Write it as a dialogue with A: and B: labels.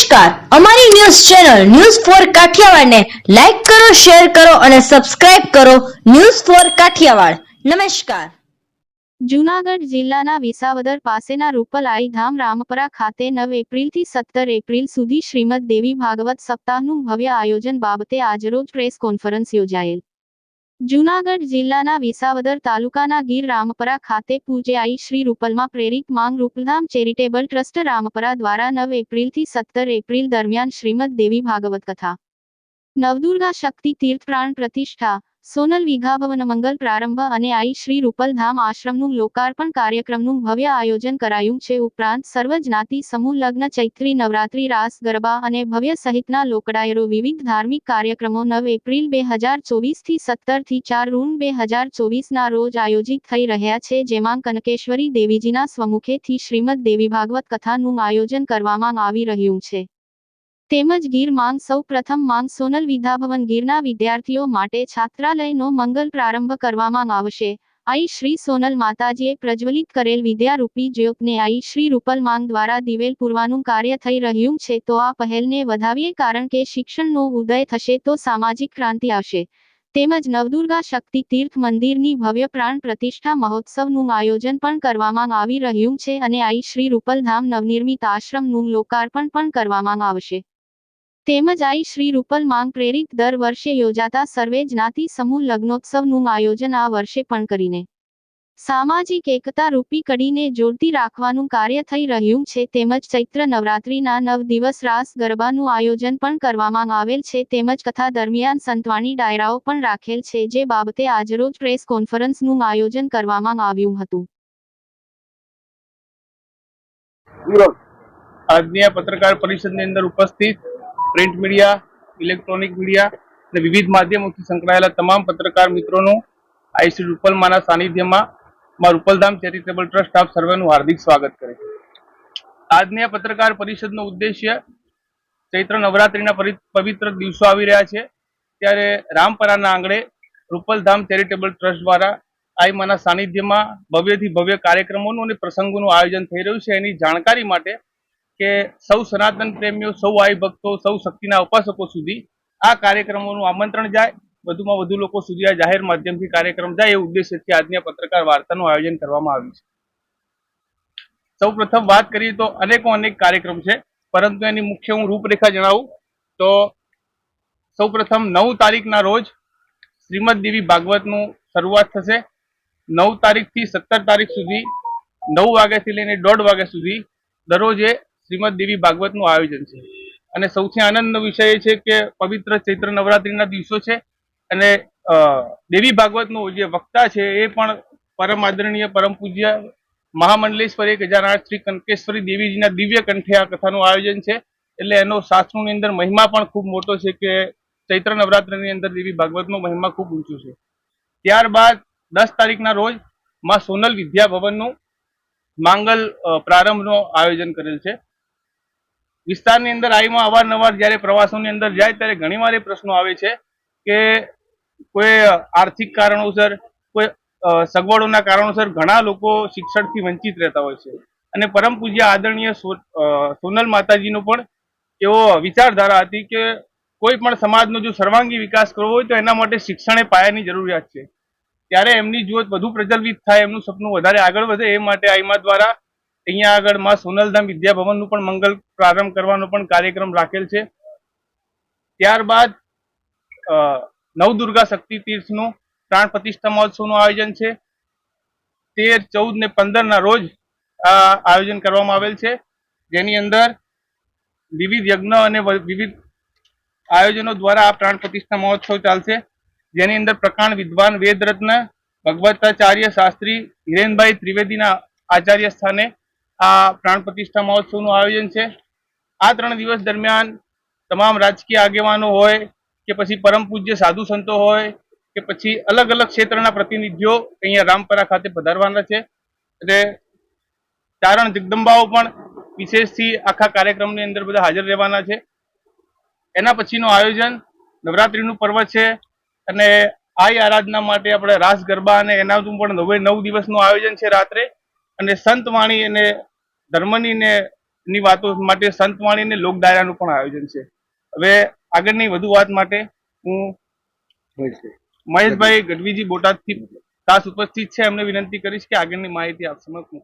A: નમસ્કાર. અમારી news channel news for કાઠિયાવાડને લાઈક કરો, શેર કરો અને સબસ્ક્રાઇબ કરો ન્યૂઝ ફોર કાઠિયાવાડ. નમસ્કાર.
B: જૂનાગઢ જિલ્લાના વિસાવદર પાસેના રૂપલાઈ ધામ રામપરા ખાતે નવ એપ્રિલથી સત્તર એપ્રિલ સુધી શ્રીમદ દેવી ભાગવત સપ્તાહનું ભવ્ય આયોજન બાબતે આજરોજ પ્રેસ કોન્ફરન્સ યોજાયેલ. જૂનાગઢ જિલ્લાના વિસાવદર તાલુકાના ગીર રામપરા ખાતે પૂજ્યાઈ શ્રી રૂપલમાં પ્રેરિત માંગ રૂપધામ ચેરિટેબલ ટ્રસ્ટ રામપરા દ્વારા નવ એપ્રિલથી સત્તર એપ્રિલ દરમિયાન શ્રીમદ દેવી ભાગવત કથા. નવદુર્ગા શક્તિ તીર્થ પ્રાણ પ્રતિષ્ઠા. સોનલ વિઘાભવન મંગલ પ્રારંભ અને આઈ શ્રી રૂપલધામ આશ્રમનું લોકાર્પણ કાર્યક્રમનું ભવ્ય આયોજન કરાયું છે. ઉપરાંત સર્વ જ્ઞાતિ સમૂહ લગ્ન, ચૈત્રી નવરાત્રી, રાસ, ગરબા અને ભવ્ય સહિતના લોકડાયરો વિવિધ ધાર્મિક કાર્યક્રમો નવ એપ્રિલ બે હજાર ચોવીસથી સત્તરથી ચાર રૂન બે હજાર ચોવીસના રોજ આયોજિત થઈ રહ્યા છે. જેમાં કનકેશ્વરી દેવીજીના સ્વમુખેથી શ્રીમદ દેવી ભાગવત કથાનું આયોજન કરવામાં આવી રહ્યું છે. તેમજ ગીર માંગ સૌ પ્રથમ માંગ સોનલ વિદ્યાભવન ગીરના વિદ્યાર્થીઓ માટે છાત્રાલયનો મંગલ પ્રારંભ કરવામાં આવશે. આઈ શ્રી સોનલ માતાજીએ પ્રજ્વલિત કરેલ વિદ્યારૂપી જ્યોતને આઈ શ્રી રૂપલ માંગ દ્વારા દિવેલ પૂરવાનું કાર્ય થઈ રહ્યું છે તો આ પહેલને વધાવીએ કારણ કે શિક્ષણનો ઉદય થશે તો સામાજિક ક્રાંતિ આવશે. તેમજ નવદુર્ગા શક્તિ તીર્થ મંદિરની ભવ્ય પ્રાણ પ્રતિષ્ઠા મહોત્સવનું આયોજન પણ કરવામાં આવી રહ્યું છે અને આઈ શ્રી રૂપલધામ નવનિર્મિત આશ્રમનું લોકાર્પણ પણ કરવામાં આવશે. તેમજ આઈ શ્રી રૂપલ માંગ પ્રેરિત દર વર્ષે યોજાતા સર્વે જ્ઞાતિ સમૂહ લગ્નોત્સવનું આયોજન આ વર્ષે પણ કરીને સામાજિક એકતા રૂપી કડીને જોડતી રાખવાનું કાર્ય થઈ રહ્યું છે. તેમજ ચૈત્ર નવરાત્રીના નવ દિવસ રાસ ગરબાનું આયોજન પણ કરવામાં આવેલ છે. તેમજ કથા દરમિયાન સંતવાણી ડાયરાઓ પણ રાખેલ છે, જે બાબતે આજરોજ પ્રેસ કોન્ફરન્સનું આયોજન કરવામાં આવ્યું હતું.
C: આજની પત્રકાર પરિષદની અંદર ઉપસ્થિત પ્રિન્ટ મીડિયા, ઇલેક્ટ્રોનિક મીડિયા અને વિવિધ માધ્યમોથી સંકળાયેલા તમામ પત્રકાર મિત્રોનું આઈ શ્રી રૂપલમાના સાનિધ્યમાં માં રૂપલધામ ચેરિટેબલ ટ્રસ્ટ આપ સર્વેનું હાર્દિક સ્વાગત કરે છે. આજની આ પત્રકાર પરિષદનો ઉદ્દેશ્ય ચૈત્ર નવરાત્રિના પવિત્ર દિવસો આવી રહ્યા છે. ત્યારે રામપરાના આંગણે રૂપલધામ ચેરિટેબલ ટ્રસ્ટ દ્વારા આઈ માના સાનિધ્યમાં ભવ્યથી ભવ્ય કાર્યક્રમોનું અને પ્રસંગોનું આયોજન થઈ રહ્યું છે. એની જાણકારી માટે કે સૌ સનાતન પ્રેમીઓ, સૌ આઈ ભક્તો, સૌ શક્તિના ઉપાસકો સુધી આ કાર્યક્રમોનું આમંત્રણ જાય, વધુમાં વધુ લોકો સુધી આ જાહેર માધ્યમથી કાર્યક્રમ જાય, એ ઉદ્દેશ્યથી આજની પત્રકાર વાર્તાનું આયોજન કરવામાં આવ્યું છે. સૌ વાત કરીએ તો અનેકો અનેક કાર્યક્રમ છે, પરંતુ એની મુખ્ય હું રૂપરેખા જણાવું તો સૌ પ્રથમ નવ તારીખના રોજ શ્રીમદ દેવી ભાગવતનું શરૂઆત થશે. નવ તારીખથી સત્તર તારીખ સુધી નવ વાગ્યાથી લઈને દોઢ વાગ્યા સુધી દરરોજે શ્રીમદ દેવી ભાગવતનું આયોજન છે. અને સૌથી આનંદનો વિષય એ છે કે પવિત્ર ચૈત્ર નવરાત્રિના દિવસો છે અને દેવી ભાગવતનું જે વક્તા છે એ પણ પરમ આદરણીય, પરમ પૂજ્ય મહામંડલેશ્વરી ગજાનન શ્રી કંકેશ્વરી દેવીજીના દિવ્ય કંઠે આ કથાનું આયોજન છે. એટલે એનો શાસ્ત્રોની અંદર મહિમા પણ ખૂબ મોટો છે કે ચૈત્ર નવરાત્રિની અંદર દેવી ભાગવતનો મહિમા ખૂબ ઊંચું છે. ત્યારબાદ દસ તારીખના રોજમાં સોનલ વિદ્યા ભવનનું માંગલ પ્રારંભનો આયોજન કરેલ છે. વિસ્તારની અંદર આઈમાં અવારનવાર જ્યારે પ્રવાસોની અંદર જાય ત્યારે ઘણીવાર એ પ્રશ્નો આવે છે કે કોઈ આર્થિક કારણોસર, કોઈ સગવડોના કારણોસર ઘણા લોકો શિક્ષણથી વંચિત રહેતા હોય છે. અને પરમ પૂજ્ય આદરણીય સોનલ માતાજીનો પણ એવો વિચારધારા હતી કે કોઈ પણ સમાજનો જો સર્વાંગી વિકાસ કરવો હોય તો એના માટે શિક્ષણ એ પાયાની જરૂરિયાત છે. ત્યારે એમની જ્યોત વધુ પ્રજ્વલિત થાય, એમનું સપનું વધારે આગળ વધે એ માટે આઈમા દ્વારા અહીંયા આગળમાં સોનલધામ વિદ્યાભવનનું પણ મંગલ પ્રારંભ કરવાનો પણ કાર્યક્રમ રાખેલ છે. ત્યારબાદ નવદુર્ગા શક્તિ તીર્થનું પ્રાણ પ્રતિષ્ઠા મહોત્સવનું આયોજન છે. તેર, ચૌદ ને પંદર ના રોજ આ આયોજન કરવામાં આવેલ છે. જેની અંદર વિવિધ યજ્ઞ અને વિવિધ આયોજનો દ્વારા આ પ્રાણ પ્રતિષ્ઠા મહોત્સવ ચાલશે. જેની અંદર પ્રકાંડ વિદ્વાન વેદરત્ન, ભગવતાચાર્ય શાસ્ત્રી હિરેનભાઈ ત્રિવેદીના આચાર્ય સ્થાને આ પ્રાણ પ્રતિષ્ઠા મહોત્સવનું આયોજન છે. આ ત્રણ દિવસ દરમિયાન તમામ રાજકીય આગેવાનો હોય કે પછી પરમ પૂજ્ય સાધુ સંતો હોય કે પછી અલગ અલગ ક્ષેત્રના પ્રતિનિધિઓ અહીંયા રામપરા ખાતે પધારવાના છે. એટલે ચારણ જગદંબાઓ પણ વિશેષથી આખા કાર્યક્રમની અંદર બધા હાજર રહેવાના છે. એના પછીનું આયોજન નવરાત્રિનું પર્વ છે અને આ આરાધના માટે આપણે રાસ ગરબા અને એનાનું પણ નવે નવ દિવસનું આયોજન છે રાત્રે. અને સંત વાણી અને ધર્મની ને ની વાતો માટે સંતવાણી ને લોક ડાયરાનું પણ આયોજન છે. હવે આગળની વધુ વાત માટે હું મહેશભાઈ ગઢવીજી બોટાદથી ખાસ ઉપસ્થિત છે. એમને વિનંતી કરીશ કે આગળની માહિતી આપ સમક્ષ